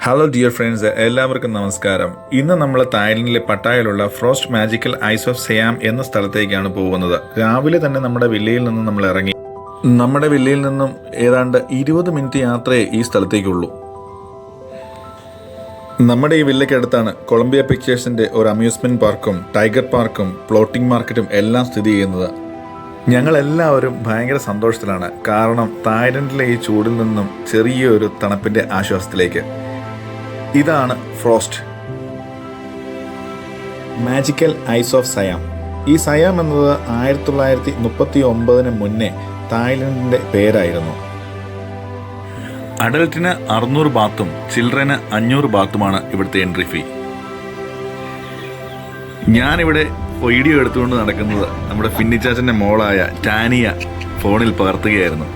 Hello dear friends എല്ലാവർക്കും നമസ്കാരം. ഇന്ന് നമ്മൾ തായ്ലൻഡിലെ പട്ടായയിലുള്ള frost magical ice of Siam എന്ന സ്ഥലത്തേക്കാണ് പോകുന്നത്. രാവിലെ തന്നെ നമ്മുടെ വില്ലയിൽ നിന്ന് നമ്മൾ ഇറങ്ങി. നമ്മുടെ വില്ലയിൽ നിന്നും ഏതാണ്ട് ഇരുപത് മിനിറ്റ് യാത്രയെ ഈ സ്ഥലത്തേക്കുള്ളൂ. നമ്മുടെ ഈ വില്ലയ്ക്കടുത്താണ് കൊളംബിയ പിക്ചേഴ്സിന്റെ ഒരു അമ്യൂസ്മെന്റ് പാർക്കും ടൈഗർ പാർക്കും പ്ലോട്ടിംഗ് മാർക്കറ്റും എല്ലാം സ്ഥിതി ചെയ്യുന്നത്. ഞങ്ങളെല്ലാവരും ഭയങ്കര സന്തോഷത്തിലാണ്. കാരണം തായ്ലൻഡിലെ ഈ ചൂടിൽ നിന്നും ചെറിയൊരു തണുപ്പിന്റെ ആശ്വാസത്തിലേക്ക്. ഇതാണ് frost. Magical ice of Siam ഈ സയാം എന്നത് ആയിരത്തി തൊള്ളായിരത്തി മുപ്പത്തി ഒമ്പതിന് മുന്നേ തായ്ലൻഡിന്റെ പേരായിരുന്നു. അഡൽട്ടിന് അറുന്നൂറ് ബാത്തും ചിൽഡ്രന് അഞ്ഞൂറ് ബാത്തുമാണ് ഇവിടുത്തെ എൻട്രി ഫീ ഞാനിവിടെ വീഡിയോ എടുത്തുകൊണ്ട് നടക്കുന്നത് നമ്മുടെ ഫിന്നിച്ചാച്ചന്റെ മോളായ ടാനിയ ഫോണിൽ പകർത്തുകയായിരുന്നു.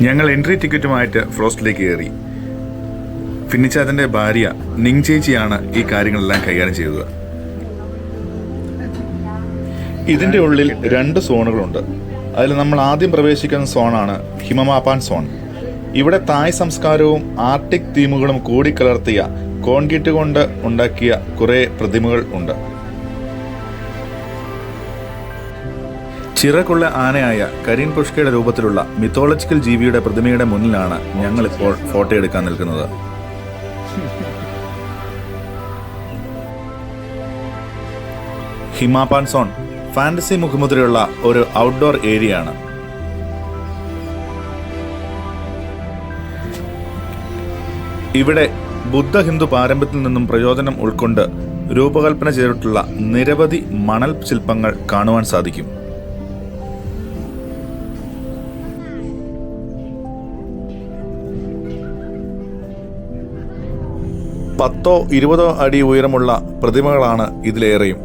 ഞങ്ങൾ എൻട്രി ടിക്കറ്റുമായിട്ട് ഫ്രോസ്റ്റിലേക്ക് കയറി. ഫിന്നിച്ചാച്ചന്റെ ഭാര്യ നിങ് ചേച്ചിയാണ് ഈ കാര്യങ്ങളെല്ലാം കൈകാര്യം ചെയ്തത്. ഇതിന്റെ ഉള്ളിൽ രണ്ട് സോണുകളുണ്ട്. അതിൽ നമ്മൾ ആദ്യം പ്രവേശിക്കുന്ന സോണാണ് ഹിമമാപ്പാൻ സോൺ. ഇവിടെ തായ് സംസ്കാരവും ആർട്ടിക് തീമുകളും കൂടിക്കലർത്തിയ കോൺക്രീറ്റ് കൊണ്ട് ഉണ്ടാക്കിയ കുറെ പ്രതിമകൾ ഉണ്ട്. ചിറകുള്ള ആനയായ കരീൻ പുഷ്കയുടെ രൂപത്തിലുള്ള മിത്തോളജിക്കൽ ജീവിയുടെ പ്രതിമയുടെ മുന്നിലാണ് ഞങ്ങൾ ഇപ്പോൾ ഫോട്ടോ എടുക്കാൻ നിൽക്കുന്നത്. ഹിമാപാൻ സോൺ ഫാന്റസി മുഖമുദ്രയുള്ള ഒരു ഔട്ട്ഡോർ ഏരിയ ആണ്. ഇവിടെ ബുദ്ധ ഹിന്ദു പാരമ്പര്യത്തിൽ നിന്നും പ്രയോജനം ഉൾക്കൊണ്ട് രൂപകൽപ്പന ചെയ്തിട്ടുള്ള നിരവധി മണൽ ശില്പങ്ങൾ കാണുവാൻ സാധിക്കും. പത്തോ ഇരുപതോ അടി ഉയരമുള്ള പ്രതിമകളാണ് ഇതിലേറെയും.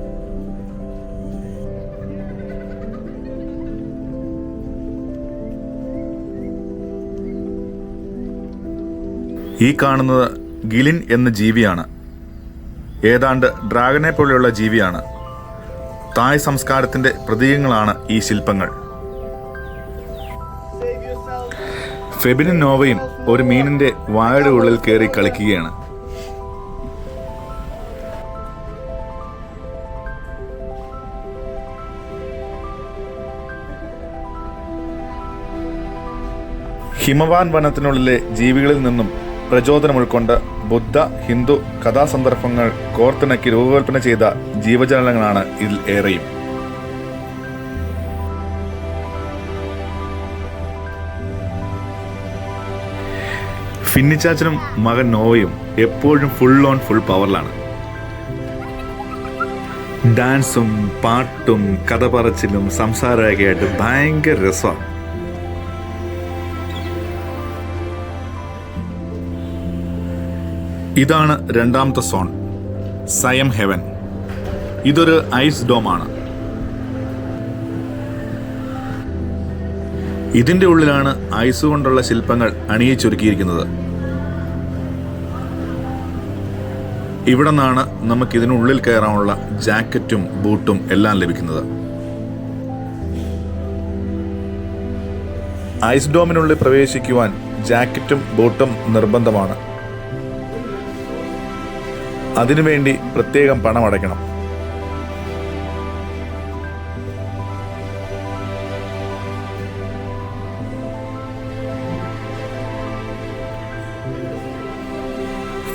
ഈ കാണുന്നത് ഗിലിൻ എന്ന ജീവിയാണ്. ഏതാണ്ട് ഡ്രാഗനെ പോലെയുള്ള ജീവിയാണ്. തായ് സംസ്കാരത്തിന്റെ പ്രതീകങ്ങളാണ് ഈ ശില്പങ്ങൾ. ഫെബിനും നോവയും ഒരു മീനിന്റെ വായുടെ ഉള്ളിൽ കയറി കളിക്കുകയാണ്. ഹിമവാൻ വനത്തിനുള്ളിലെ ജീവികളിൽ നിന്നും പ്രചോദനം ഉൾക്കൊണ്ട് ബുദ്ധ ഹിന്ദു കഥാസന്ദർഭങ്ങൾ കോർത്തിണക്കി രൂപകൽപ്പന ചെയ്ത ജീവജാലങ്ങളാണ് ഇതിൽ ഏറെയും. ഫിന്നിച്ചാച്ചനും മകൻ നോവയും എപ്പോഴും ഫുൾ ഓൺ ഫുൾ പവറിലാണ് ഡാൻസും പാട്ടും കഥ പറച്ചിലും സംസാരമൊക്കെ ആയിട്ട് ഭയങ്കര രസമാണ്. ഇതാണ് രണ്ടാമത്തെ സോൺ. സയം ഹെവൻ ഇതൊരു ഐസ് ഡോമാണ്. ഇതിന്റെ ഉള്ളിലാണ് ഐസ് കൊണ്ടുള്ള ശില്പങ്ങൾ അണിയിച്ചൊരുക്കിയിരിക്കുന്നത് ഇവിടെ നിന്നാണ് നമുക്ക് ഇതിനുള്ളിൽ കയറാനുള്ള ജാക്കറ്റും ബൂട്ടും എല്ലാം ലഭിക്കുന്നത്. ഐസ് ഡോമിനുള്ളിൽ പ്രവേശിക്കുവാൻ ജാക്കറ്റും ബൂട്ടും നിർബന്ധമാണ്. അതിനുവേണ്ടി പ്രത്യേകം പണം അടയ്ക്കണം.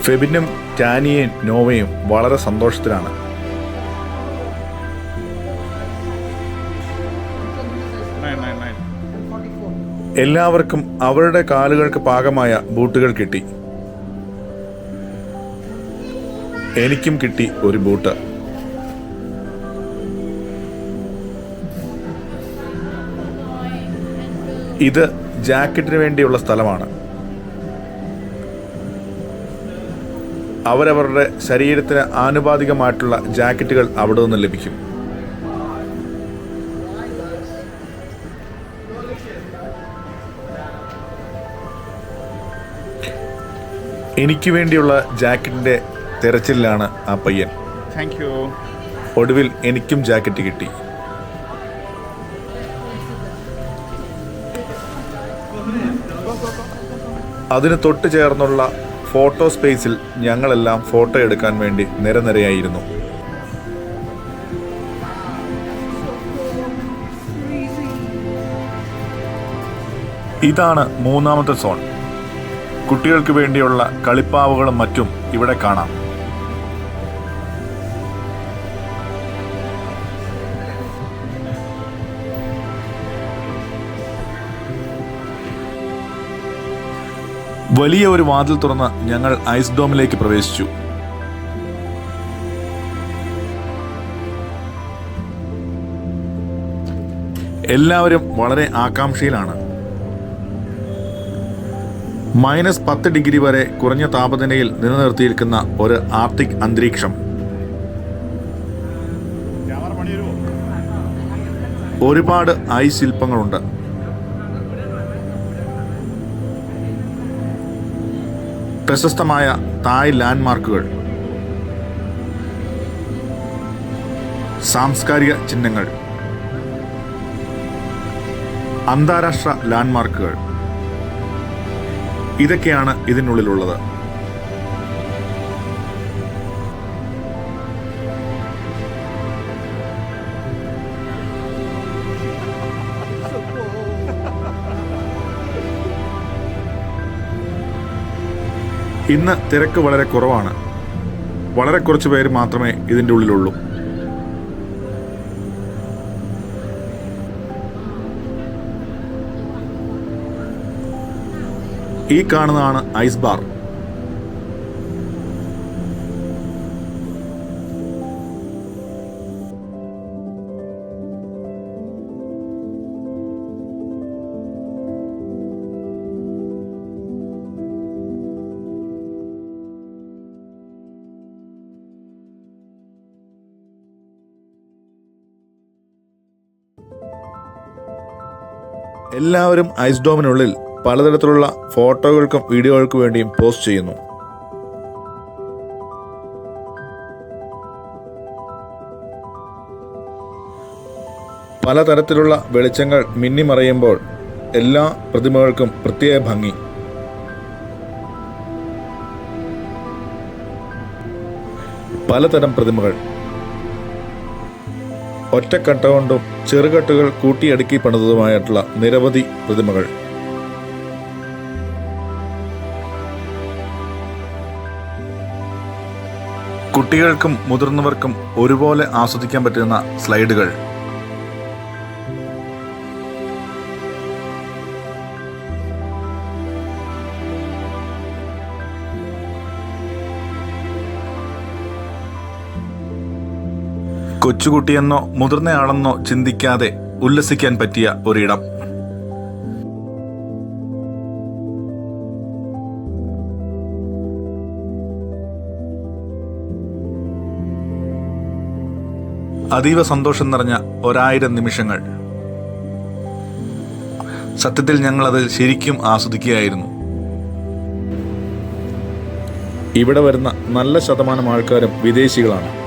ഫെബിനും ടാനിയയും നോവയും വളരെ സന്തോഷത്തിലാണ്. എല്ലാവർക്കും അവരുടെ കാലുകൾക്ക് പാകമായ ബൂട്ടുകൾ കിട്ടി. എനിക്കും കിട്ടി ഒരു ബൂട്ട്. ഇത് ജാക്കറ്റിന് വേണ്ടിയുള്ള സ്ഥലമാണ്. അവരവരുടെ ശരീരത്തിന് ആനുപാതികമായിട്ടുള്ള ജാക്കറ്റുകൾ അവിടെ നിന്ന് ലഭിക്കും. എനിക്ക് വേണ്ടിയുള്ള ജാക്കറ്റിന്റെ തെരച്ചിലാണ് ആ പയ്യൻ. താങ്ക് യു ഒടുവിൽ എനിക്കും ജാക്കറ്റ് കിട്ടി. അതിന് തൊട്ട് ചേർന്നുള്ള ഫോട്ടോ സ്പേസിൽ ഞങ്ങളെല്ലാം ഫോട്ടോ എടുക്കാൻ വേണ്ടി നിരനിരയായിരുന്നു. ഇതാണ് മൂന്നാമത്തെ സോൺ. കുട്ടികൾക്ക് വേണ്ടിയുള്ള കളിപ്പാവുകളും മറ്റും ഇവിടെ കാണാം. വലിയ ഒരു വാതിൽ തുറന്ന് ഞങ്ങൾ ഐസ് ഡോമിലേക്ക് പ്രവേശിച്ചു. എല്ലാവരും വളരെ ആകാംക്ഷയിലാണ്. മൈനസ് പത്ത് ഡിഗ്രി വരെ കുറഞ്ഞ താപനിലയിൽ നിലനിർത്തിയിരിക്കുന്ന ഒരു ആർട്ടിക് അന്തരീക്ഷം. ഒരുപാട് ഐസ് ശില്പങ്ങളുണ്ട്. പ്രശസ്തമായ തായ് ലാൻഡ്മാർക്കുകൾ. സാംസ്കാരിക ചിഹ്നങ്ങൾ. അന്താരാഷ്ട്ര ലാൻഡ്മാർക്കുകൾ. ഇതൊക്കെയാണ് ഇതിനുള്ളിലുള്ളത്. ഇന്ന് തിരക്ക് വളരെ കുറവാണ്. വളരെ കുറച്ച് പേര് മാത്രമേ ഇതിന്റെ ഉള്ളിലുള്ളൂ. ഈ കാണുന്നതാണ് ഐസ് ബാർ. എല്ലാവരും ഐസ് ഡോമിനുള്ളിൽ പലതരത്തിലുള്ള ഫോട്ടോകൾക്കും വീഡിയോകൾക്കും വേണ്ടിയും പോസ്റ്റ് ചെയ്യുന്നു. പലതരത്തിലുള്ള വെളിച്ചങ്ങൾ മിന്നിമറയുമ്പോൾ എല്ലാ പ്രതിമകൾക്കും പ്രത്യേക ഭംഗി. പലതരം പ്രതിമകൾ. ഒറ്റക്കട്ട കൊണ്ടും ചെറുകെട്ടുകൾ കൂട്ടിയടുക്കി പണിതതുമായിട്ടുള്ള നിരവധി പ്രതിമകൾ. കുട്ടികൾക്കും മുതിർന്നവർക്കും ഒരുപോലെ ആസ്വദിക്കാൻ പറ്റുന്ന സ്ലൈഡുകൾ. കൊച്ചുകുട്ടിയെന്നോ മുതിർന്നയാളെന്നോ ചിന്തിക്കാതെ ഉല്ലസിക്കാൻ പറ്റിയ ഒരിടം. അതീവ സന്തോഷം നിറഞ്ഞ ഒരായിരം നിമിഷങ്ങൾ. സത്യത്തിൽ ഞങ്ങൾ അത് ശരിക്കും ആസ്വദിക്കുകയായിരുന്നു. ഇവിടെ വരുന്ന നല്ല ശതമാനം ആൾക്കാരും വിദേശികളാണ്.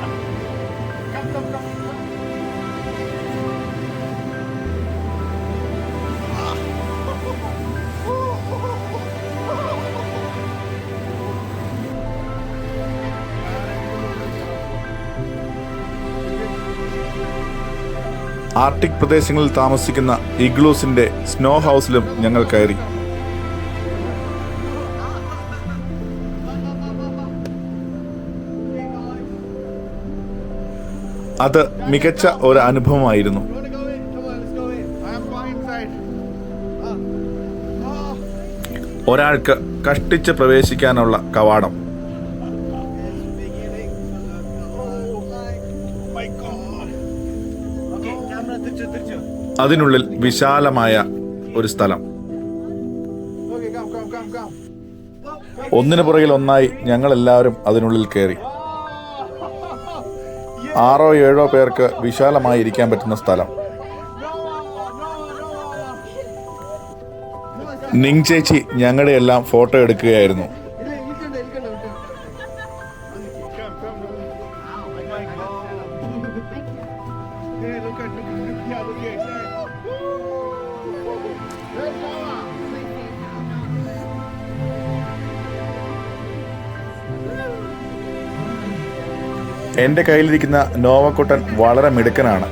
ആർട്ടിക് പ്രദേശങ്ങളിൽ താമസിക്കുന്ന ഇഗ്ലൂസിന്റെ സ്നോ ഹൗസിലും ഞങ്ങൾ കയറി. അത് മികച്ച ഒരു അനുഭവമായിരുന്നു. ഒരാൾക്ക് കഷ്ടിച്ച് പ്രവേശിക്കാനുള്ള go അതിനുള്ളിൽ വിശാലമായ ഒരു സ്ഥലം. ഒന്നിനു പുറകിൽ ഒന്നായി ഞങ്ങൾ എല്ലാവരും അതിനുള്ളിൽ കയറി ആറോ ഏഴോ പേർക്ക് വിശാലമായി ഇരിക്കാൻ പറ്റുന്ന സ്ഥലം. നിങ് ചേച്ചി ഞങ്ങളുടെ എല്ലാം ഫോട്ടോ എടുക്കുകയായിരുന്നു എന്റെ കയ്യിലിരിക്കുന്ന നോവക്കുട്ടൻ വളരെ മിടുക്കനാണ്.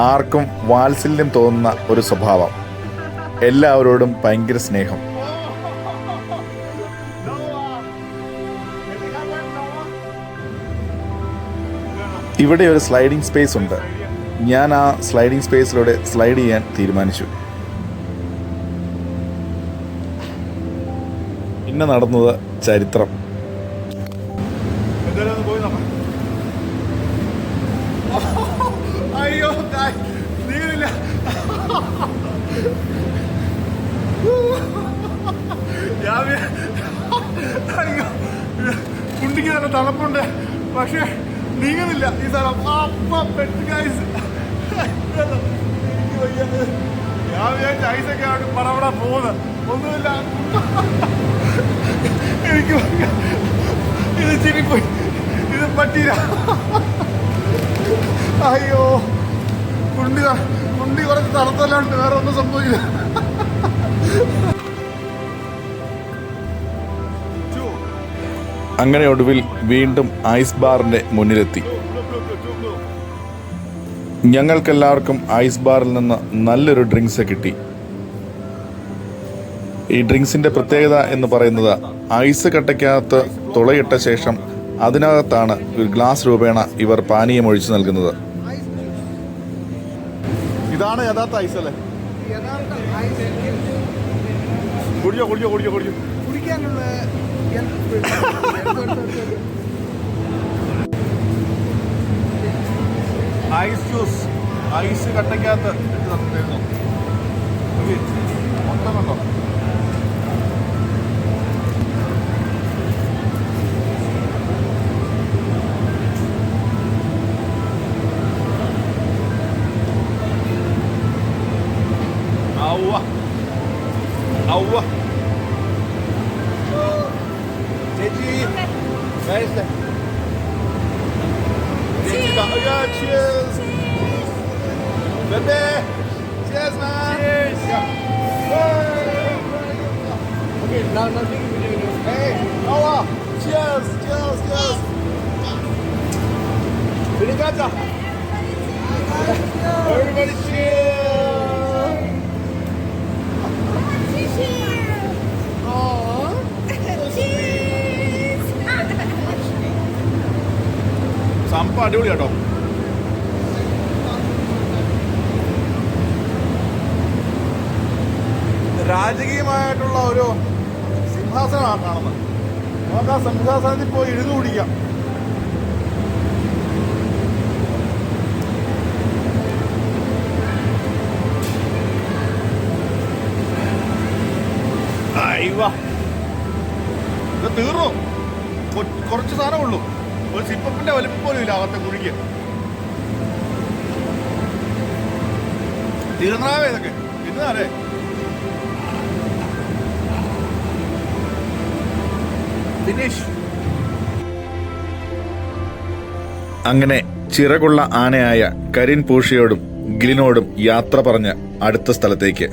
ആർക്കും വാത്സല്യം തോന്നുന്ന ഒരു സ്വഭാവം. എല്ലാവരോടും ഭയങ്കര സ്നേഹം. ഇവിടെ ഒരു സ്ലൈഡിംഗ് സ്പേസ് ഉണ്ട്. ഞാൻ ആ സ്ലൈഡിംഗ് സ്പേസിലൂടെ സ്ലൈഡ് ചെയ്യാൻ തീരുമാനിച്ചു. പിന്നെ നടന്നത് ചരിത്രം. അയ്യോ നീങ്ങില്ല ഞാൻ അയ്യോ കുണ്ടിക്ക് നല്ല തണുപ്പുണ്ട്. പക്ഷേ നീങ്ങുന്നില്ല ഈ സ്ഥലം. അപ്പ പെട്ട് ഗൈസ് ഞാൻ വിചാരിച്ച ഐസൊക്കെ അവിടെ പടപട പോകുന്നത് ഒന്നുമില്ല. എനിക്ക് ഇത് ചിരിപ്പോയി. ഇത് പറ്റിയില്ല. അയ്യോ. കുണ്ടി കുണ്ടി കുറച്ച് തണുത്തല്ലാണ്ട് വേറെ ഒന്നും സംഭവിക്കില്ല. അങ്ങനെ ഒടുവിൽ വീണ്ടും ഐസ് ബാറിന്റെ മുന്നിലെത്തി. ഞങ്ങൾക്കെല്ലാവർക്കും ഐസ് ബാറിൽ നിന്ന് നല്ലൊരു ഡ്രിങ്ക്സ് കിട്ടി. ഈ ഡ്രിങ്ക്സിന്റെ പ്രത്യേകത എന്ന് പറയുന്നത് ഐസ് കട്ടയ്ക്കകത്ത് തുളയിട്ട ശേഷം അതിനകത്താണ് ഒരു ഗ്ലാസ് രൂപേണ ഇവർ പാനീയം ഒഴിച്ചു നൽകുന്നത്. ഇതാണ് യഥാർത്ഥ ഐസ് അല്ലേ? കുടിയോ കുടിയോ കുടിച്ചോ കുടിച്ചോ കുടിച്ചോ കുടിച്ചോ. കുടിക്കാനുള്ള. ഐസ് ജ്യൂസ് ഐസ് കട്ടയ്ക്കകത്ത് ഇട്ട് തന്നിരുന്നു. മൊത്തം കണ്ടോ Bebe! Cheers, man! Cheers! Yeah. Okay, now nothing we do. video. Hey, Noah! Cheers! Cheers! Cheers! Obrigada. Everybody cheers! Cheers. Aww. Cheers. സംഭവം അടിപൊളി രാജകീയമായിട്ടുള്ള ഒരു സിംഹാസനമാണ് കാണുന്നത്. നമുക്ക് ആ സിംഹാസനത്തിൽ പോയി പിടിക്കാം അയ്യവ. ഇത് തീർന്നു. കുറച്ച് സാധനം ഉള്ളൂ ഒരു സിപ്പപ്പിന്റെ വലിപ്പം പോലും ഇല്ല അകത്തെ കുഴിക്ക് തീർന്നാവേ ഇതൊക്കെ ഇന്നേ ഫിനിഷ് അങ്ങനെ ചിറകുള്ള ആനയായ കരിൻ പൂഷിയോടും ഗിലിനോടും യാത്ര പറഞ്ഞ് അടുത്ത സ്ഥലത്തേക്ക്.